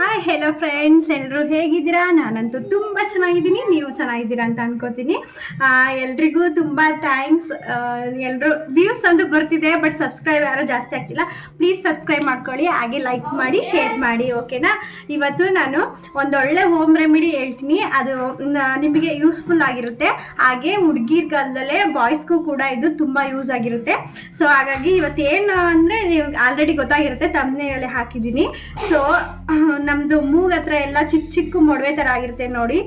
Hi hello friends ಎಲ್ಲರೂ ಹೇಗಿದ್ದೀರಾ? ನಾನಂತೂ ತುಂಬ ಚೆನ್ನಾಗಿದ್ದೀನಿ. ನೀವು ಚೆನ್ನಾಗಿದ್ದೀರಾ ಅಂತ ಅನ್ಕೋತೀನಿ. ಎಲ್ರಿಗೂ ತುಂಬ ಥ್ಯಾಂಕ್ಸ್ ಎಲ್ಲರೂ ವ್ಯೂಸ್ ಅಂತ ಬರ್ತಿದೆ ಬಟ್ ಸಬ್ಸ್ಕ್ರೈಬ್ ಯಾರು ಜಾಸ್ತಿ ಆಗ್ತಿಲ್ಲ. ಪ್ಲೀಸ್ ಸಬ್ಸ್ಕ್ರೈಬ್ ಮಾಡ್ಕೊಳ್ಳಿ. ಹಾಗೆ ಲೈಕ್ ಮಾಡಿ ಶೇರ್ ಮಾಡಿ ಓಕೆನಾ ಇವತ್ತು ನಾನು ಒಂದೊಳ್ಳೆ ಹೋಮ್ ರೆಮಿಡಿ ಹೇಳ್ತೀನಿ. ಅದು ನಿಮಗೆ ಯೂಸ್ಫುಲ್ ಆಗಿರುತ್ತೆ. ಹಾಗೆ ಹುಡುಗಿರ್ ಕಾಲದಲ್ಲೇ ಬಾಯ್ಸ್ಗೂ ಕೂಡ ಇದು ತುಂಬ ಯೂಸ್ ಆಗಿರುತ್ತೆ. ಸೊ ಹಾಗಾಗಿ ಇವತ್ತೇನು ಅಂದರೆ ನೀವು ಆಲ್ರೆಡಿ ಗೊತ್ತಾಗಿರುತ್ತೆ. ತಮ್ಮನೆಯಲ್ಲಿ ಹಾಕಿದ್ದೀನಿ. ಸೊ ನಮ್ಮದು ಮೂಗ್ ಹತ್ರ ಎಲ್ಲ ಚಿಕ್ಕ ಚಿಕ್ಕ ಮೊಡವೆ ಥರ ಆಗಿರುತ್ತೆ ನೋಡಿ.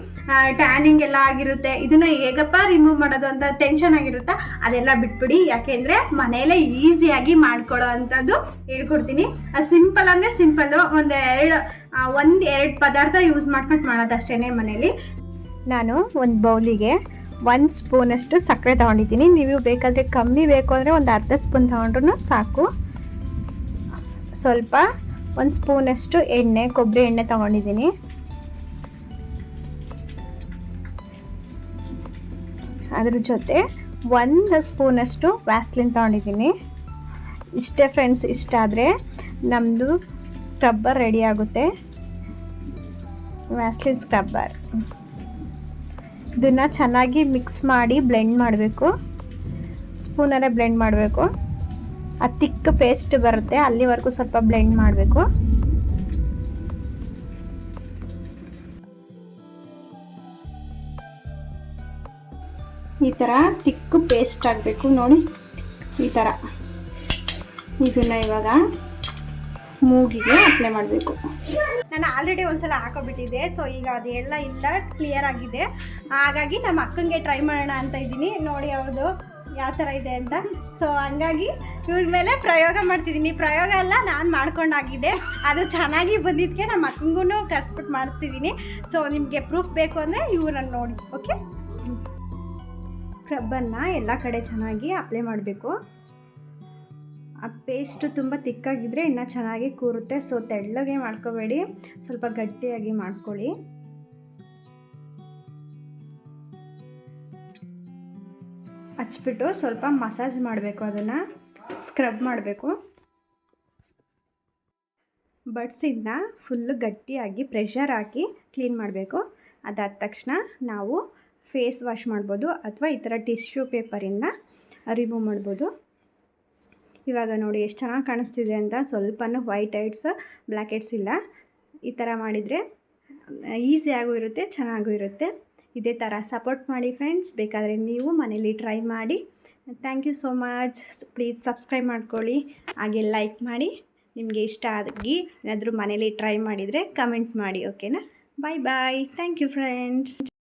ಟ್ಯಾನಿಂಗ್ ಎಲ್ಲ ಆಗಿರುತ್ತೆ. ಇದನ್ನ ಹೇಗಪ್ಪ ರಿಮೂವ್ ಮಾಡೋದು ಅಂತ ಟೆನ್ಷನ್ ಆಗಿರುತ್ತಾ? ಅದೆಲ್ಲ ಬಿಟ್ಬಿಡಿ. ಯಾಕೆಂದರೆ ಮನೆಯಲ್ಲೇ ಈಸಿಯಾಗಿ ಮಾಡ್ಕೊಡೋ ಅಂಥದ್ದು ಹೇಳ್ಕೊಡ್ತೀನಿ. ಸಿಂಪಲ್ ಅಂದರೆ ಸಿಂಪಲ್ಲು ಒಂದು ಎರಡು ಒಂದು ಎರಡು ಪದಾರ್ಥ ಯೂಸ್ ಮಾಡ್ಕೊಂಡು ಮಾಡೋದು ಅಷ್ಟೇನೆ ಮನೇಲಿ ನಾನು ಒಂದು ಬೌಲಿಗೆ ಒಂದು ಸ್ಪೂನಷ್ಟು ಸಕ್ಕರೆ ತೊಗೊಂಡಿದ್ದೀನಿ. ನೀವು ಬೇಕಾದರೆ ಕಮ್ಮಿ ಬೇಕು ಅಂದರೆ ಒಂದು ಅರ್ಧ ಸ್ಪೂನ್ ತೊಗೊಂಡ್ರು ಸಾಕು. ಸ್ವಲ್ಪ ಒಂದು ಸ್ಪೂನಷ್ಟು ಎಣ್ಣೆ, ಕೊಬ್ಬರಿ ಎಣ್ಣೆ ತಗೊಂಡಿದ್ದೀನಿ. ಅದ್ರ ಜೊತೆ ಒಂದು ಸ್ಪೂನಷ್ಟು ವ್ಯಾಸ್ಲಿನ್ ತಗೊಂಡಿದ್ದೀನಿ. ಇಷ್ಟೇ ಫ್ರೆಂಡ್ಸ್, ಇಷ್ಟ ಆದರೆ ನಮ್ಮದು ಸ್ಕ್ರಬ್ಬರ್ ರೆಡಿ ಆಗುತ್ತೆ. Vaseline scrubber. ಇದನ್ನು ಚೆನ್ನಾಗಿ ಮಿಕ್ಸ್ ಮಾಡಿ ಬ್ಲೆಂಡ್ ಮಾಡಬೇಕು. ಸ್ಪೂನಲ್ಲೇ ಬ್ಲೆಂಡ್ ಮಾಡಬೇಕು. ಆ ತಿಕ್ಕ ಪೇಸ್ಟ್ ಬರುತ್ತೆ, ಅಲ್ಲಿವರೆಗೂ ಸ್ವಲ್ಪ ಬ್ಲೆಂಡ್ ಮಾಡಬೇಕು. ಈ ಥರ ತಿಕ್ಕು ಪೇಸ್ಟ್ ಆಗಬೇಕು, ನೋಡಿ. ಈ ಥರ ಇದನ್ನು ಇವಾಗ ಮೂಗಿಗೆ ಅಪ್ಲೈ ಮಾಡಬೇಕು. ನಾನು ಆಲ್ರೆಡಿ ಒಂದ್ಸಲ ಹಾಕೋಬಿಟ್ಟಿದ್ದೆ ಸೊ ಈಗ ಅದೆಲ್ಲ ಇಲ್ಲ ಕ್ಲಿಯರ್ ಆಗಿದೆ. ಹಾಗಾಗಿ ನಮ್ಮ ಅಕ್ಕನಿಗೆ ಟ್ರೈ ಮಾಡೋಣ ಅಂತ ಇದ್ದೀನಿ. ನೋಡಿ ಅವ್ರದ್ದು ಯಾವ ಥರ ಇದೆ ಅಂತ. ಸೊ ಹಂಗಾಗಿ ಇವ್ರ ಮೇಲೆ ಪ್ರಯೋಗ ಮಾಡ್ತಿದ್ದೀನಿ. ಪ್ರಯೋಗ ಎಲ್ಲ ನಾನು ಮಾಡ್ಕೊಂಡಾಗಿದೆ. ಅದು ಚೆನ್ನಾಗಿ ಬಂದಿದ್ದಕ್ಕೆ ನಮ್ಮ ಅಕ್ಕಂಗೂ ಕರ್ಸ್ಬಿಟ್ಟು ಮಾಡಿಸ್ತಿದ್ದೀನಿ. ಸೊ ನಿಮಗೆ ಪ್ರೂಫ್ ಬೇಕು ಅಂದರೆ ಇವ್ರನ್ನ ನೋಡಿ ಓಕೆ ಸ್ಕ್ರಬ್ಬನ್ನು ಎಲ್ಲ ಕಡೆ ಚೆನ್ನಾಗಿ ಅಪ್ಲೈ ಮಾಡಬೇಕು. ಆ ಪೇಸ್ಟು ತುಂಬ ತಿಕ್ಕಾಗಿದ್ದರೆ ಇನ್ನೂ ಚೆನ್ನಾಗಿ ಕೂರುತ್ತೆ. ಸೊ ತೆಳ್ಳಗೆ ಮಾಡ್ಕೋಬೇಡಿ. ಸ್ವಲ್ಪ ಗಟ್ಟಿಯಾಗಿ ಮಾಡ್ಕೊಳ್ಳಿ. ಹಚ್ಬಿಟ್ಟು ಸ್ವಲ್ಪ ಮಸಾಜ್ ಮಾಡಬೇಕು ಅದನ್ನು. ಸ್ಕ್ರಬ್ ಮಾಡಬೇಕು. ಬಡ್ಸಿಂದ ಫುಲ್ಲು ಗಟ್ಟಿಯಾಗಿ ಪ್ರೆಷರ್ ಹಾಕಿ ಕ್ಲೀನ್ ಮಾಡಬೇಕು. ಅದಾದ ತಕ್ಷಣ ನಾವು ಫೇಸ್ ವಾಶ್ ಮಾಡ್ಬೋದು ಅಥವಾ ಈ ಥರ ಟಿಶ್ಯೂ ಪೇಪರಿಂದ ರಿಮೂವ್ ಮಾಡ್ಬೋದು. ಇವಾಗ ನೋಡಿ ಎಷ್ಟು ಚೆನ್ನಾಗಿ ಕಾಣಿಸ್ತಿದೆ ಅಂತ ಸ್ವಲ್ಪನೂ ವೈಟ್ ಹೆಡ್ಸ್ ಬ್ಲ್ಯಾಕ್ ಹೆಡ್ಸ್ ಇಲ್ಲ. ಈ ಥರ ಮಾಡಿದರೆ ಈಸಿಯಾಗೂ ಇರುತ್ತೆ, ಚೆನ್ನಾಗೂ ಇರುತ್ತೆ. ಇದೇ ಥರ ಸಪೋರ್ಟ್ ಮಾಡಿ ಫ್ರೆಂಡ್ಸ್ ಬೇಕಾದರೆ ನೀವು ಮನೇಲಿ ಟ್ರೈ ಮಾಡಿ. Thank you so much please subscribe ಮಾಡ್ಕೊಳ್ಳಿ. ಹಾಗೆ ಲೈಕ್ ಮಾಡಿ. ನಿಮಗೆ ಇಷ್ಟ ಆಗಿ ಏನಾದರೂ ಮನೇಲಿ ಟ್ರೈ ಮಾಡಿದರೆ ಕಮೆಂಟ್ ಮಾಡಿ ಓಕೆನಾ bye bye thank you friends